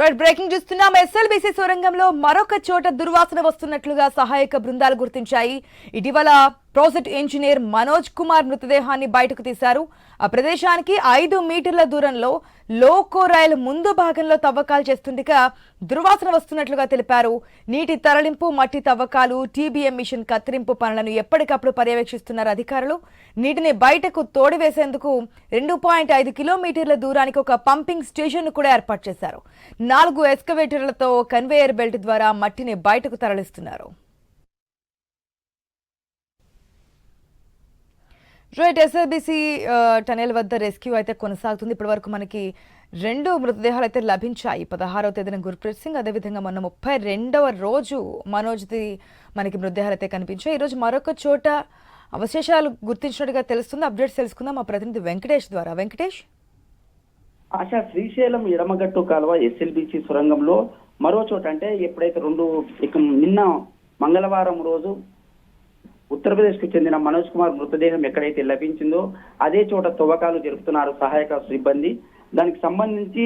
Right breaking చూస్తున్నాం SLBC సొరంగంలో మరొక చోట దుర్వాసన వస్తున్నట్లుగా సహాయక బృందాలు గుర్తించాయి. ఇటీవల ప్రాజెక్ట్ ఇంజనీర్ మనోజ్ కుమార్ మృతదేహాన్ని బయటకు తీశారు. ఆ ప్రదేశానికి ఐదు మీటర్ల దూరంలో లోకో రైలు ముందు భాగంలో తవ్వకాలు చేస్తుండగా దుర్వాసన వస్తున్నట్లుగా తెలిపారు. నీటి తరలింపు మట్టి తవ్వకాలు టీబీఎం మిషన్ కత్తిరింపు పనులను ఎప్పటికప్పుడు పర్యవేక్షిస్తున్నారు అధికారులు. నీటిని బయటకు తోడివేసేందుకు రెండు పాయింట్ ఐదు కిలోమీటర్ల దూరానికి ఒక పంపింగ్ స్టేషన్ కూడా ఏర్పాటు చేశారు. నాలుగు ఎస్కవేటర్లతో కన్వేయర్ బెల్ట్ ద్వారా మట్టిని బయటకు తరలిస్తున్నారు. రైట్ ఎస్ఆర్బీసీ టనెల్ వద్ద రెస్క్యూ అయితే కొనసాగుతుంది. ఇప్పటి వరకు మనకి రెండు మృతదేహాలు అయితే లభించాయి. పదహారవ తేదీన గుర్ప్రీత్ సింగ్ అదేవిధంగా మొన్న ముప్పై రెండవ రోజు మనోజ్ది మనకి మృతదేహాలు అయితే కనిపించాయి. ఈరోజు మరొక చోట అవశేషాలు గుర్తించినట్టుగా తెలుస్తుంది. అప్డేట్స్ తెలుసుకుందాం మా ప్రతినిధి వెంకటేష్ ద్వారా. వెంకటేష్? ఆశా శ్రీశైలం ఎడమగట్టు కాలువ ఎస్ఎల్బిసి సొరంగంలో మరో చోట అంటే ఎప్పుడైతే రెండు ఇక నిన్న మంగళవారం రోజు ఉత్తరప్రదేశ్కు చెందిన మనోజ్ కుమార్ మృతదేహం ఎక్కడైతే లభించిందో అదే చోట తవ్వకాలు జరుపుతున్నారు సహాయక సిబ్బంది. దానికి సంబంధించి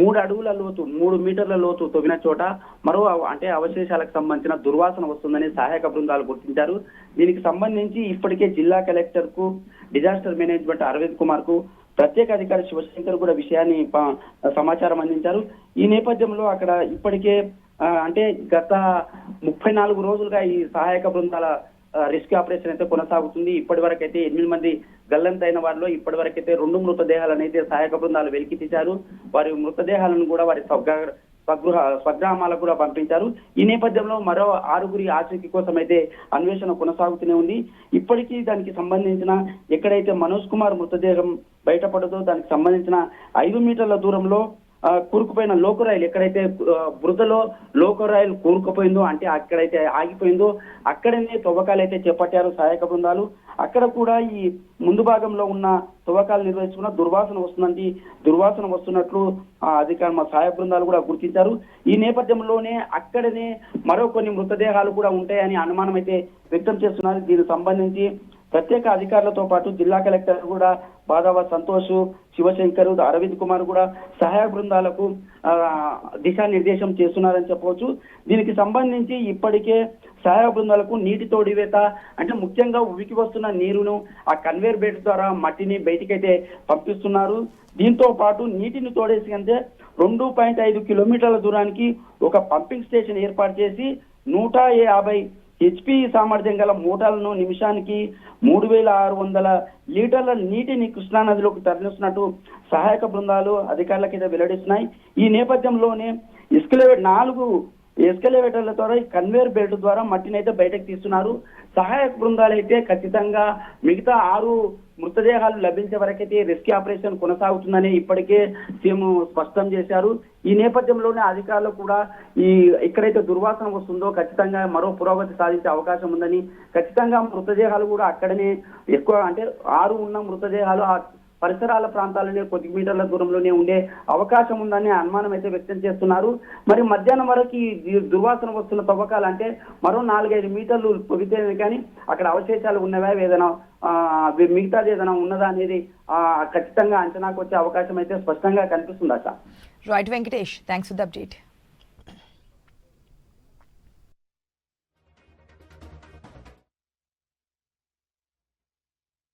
మూడు అడుగుల లోతు మూడు మీటర్ల లోతు తవ్విన చోట మరో అంటే అవశేషాలకు సంబంధించిన దుర్వాసన వస్తుందని సహాయక బృందాలు గుర్తించారు. దీనికి సంబంధించి ఇప్పటికే జిల్లా కలెక్టర్కు డిజాస్టర్ మేనేజ్మెంట్ అరవింద్ కుమార్కు ప్రత్యేక అధికారి శివశంకర్ కూడా విషయాన్ని సమాచారం అందించారు. ఈ నేపథ్యంలో అక్కడ ఇప్పటికే అంటే గత ముప్పై నాలుగు రోజులుగా ఈ సహాయక బృందాల రెస్క్యూ ఆపరేషన్ అయితే కొనసాగుతుంది. ఇప్పటి వరకు అయితే ఎనిమిది మంది గల్లంతైన వారిలో ఇప్పటి వరకు అయితే రెండు మృతదేహాలను అయితే సహాయక బృందాలు వెలికి తీశారు. వారి మృతదేహాలను కూడా వారి స్వగ- స్వగృహ స్వగ్రామాలకు కూడా పంపించారు. ఈ నేపథ్యంలో మరో ఆరుగురి ఆచూకీ కోసం అయితే అన్వేషణ కొనసాగుతూనే ఉంది. ఇప్పటికీ దానికి సంబంధించిన ఎక్కడైతే మనోజ్ కుమార్ మృతదేహం బయటపడదో దానికి సంబంధించిన ఐదు మీటర్ల దూరంలో కూరుకుపోయిన లోకో రైలు ఎక్కడైతే బురదలో లోకో రైలు కూరుకుపోయిందో అంటే అక్కడైతే ఆగిపోయిందో అక్కడనే తవ్వకాలు అయితే చేపట్టారు సహాయక బృందాలు. అక్కడ కూడా ఈ ముందు భాగంలో ఉన్న తవ్వకాలు నిర్వహించుకున్న దుర్వాసన వస్తుందండి. దుర్వాసన వస్తున్నట్లు ఆ అధికారులు మా సహాయ బృందాలు కూడా గుర్తించారు. ఈ నేపథ్యంలోనే అక్కడనే మరో కొన్ని మృతదేహాలు కూడా ఉంటాయని అనుమానం అయితే వ్యక్తం చేస్తున్నారు. దీనికి సంబంధించి ప్రత్యేక అధికారులతో పాటు జిల్లా కలెక్టర్ కూడా బాధవ సంతోష్ శివశంకర్ అరవింద్ కుమార్ కూడా సహాయ బృందాలకు దిశానిర్దేశం చేస్తున్నారని చెప్పవచ్చు. దీనికి సంబంధించి ఇప్పటికే సహాయ బృందాలకు నీటి తోడివేత అంటే ముఖ్యంగా ఉవికి వస్తున్న నీరును ఆ కన్వేర్ బెల్ట్ ద్వారా మట్టిని బయటికైతే పంపిస్తున్నారు. దీంతో పాటు నీటిని తోడేసి అంటే రెండు పాయింట్ ఐదు కిలోమీటర్ల దూరానికి ఒక పంపింగ్ స్టేషన్ ఏర్పాటు చేసి నూట యాభై హెచ్పి సామర్థ్యం గల మోటార్లను నిమిషానికి మూడు వేల ఆరు వందల లీటర్ల నీటిని కృష్ణానదిలోకి తరలిస్తున్నట్టు సహాయక బృందాలు అధికారులకైతే వెల్లడిస్తున్నాయి. ఈ నేపథ్యంలోనే ఎస్కలేవేట్ నాలుగు ఎస్కలేవేటర్ల ద్వారా కన్వేయర్ బెల్ట్ ద్వారా మట్టిని అయితే బయటకు తీస్తున్నారు. సహాయక బృందాలు అయితే ఖచ్చితంగా మిగతా ఆరు మృతదేహాలు లభించే వరకైతే రెస్క్యూ ఆపరేషన్ కొనసాగుతుందని ఇప్పటికే సీఎం స్పష్టం చేశారు. ఈ నేపథ్యంలోనే అధికారులు కూడా ఈ ఎక్కడైతే దుర్వాసన వస్తుందో ఖచ్చితంగా మరో పురోగతి సాధించే అవకాశం ఉందని ఖచ్చితంగా మృతదేహాలు కూడా అక్కడనే ఎక్కువ అంటే ఆరు ఉన్న మృతదేహాలు ఆ పరిసరాల ప్రాంతాలనే కొద్ది మీటర్ల దూరంలోనే ఉండే అవకాశం ఉందని అనుమానం అయితే వ్యక్తం చేస్తున్నారు. మరి మధ్యాహ్నం వరకు ఈ దుర్వాసన వస్తున్న తవ్వకాలంటే మరో నాలుగైదు మీటర్లు పొగితే కానీ అక్కడ అవశేషాలు ఉన్నవా ఏదైనా మిగతాది ఏదైనా ఉన్నదా అనేది ఖచ్చితంగా అంచనాకు వచ్చే అవకాశం అయితే స్పష్టంగా కనిపిస్తుంది అసలు right Venkatesh thanks for the update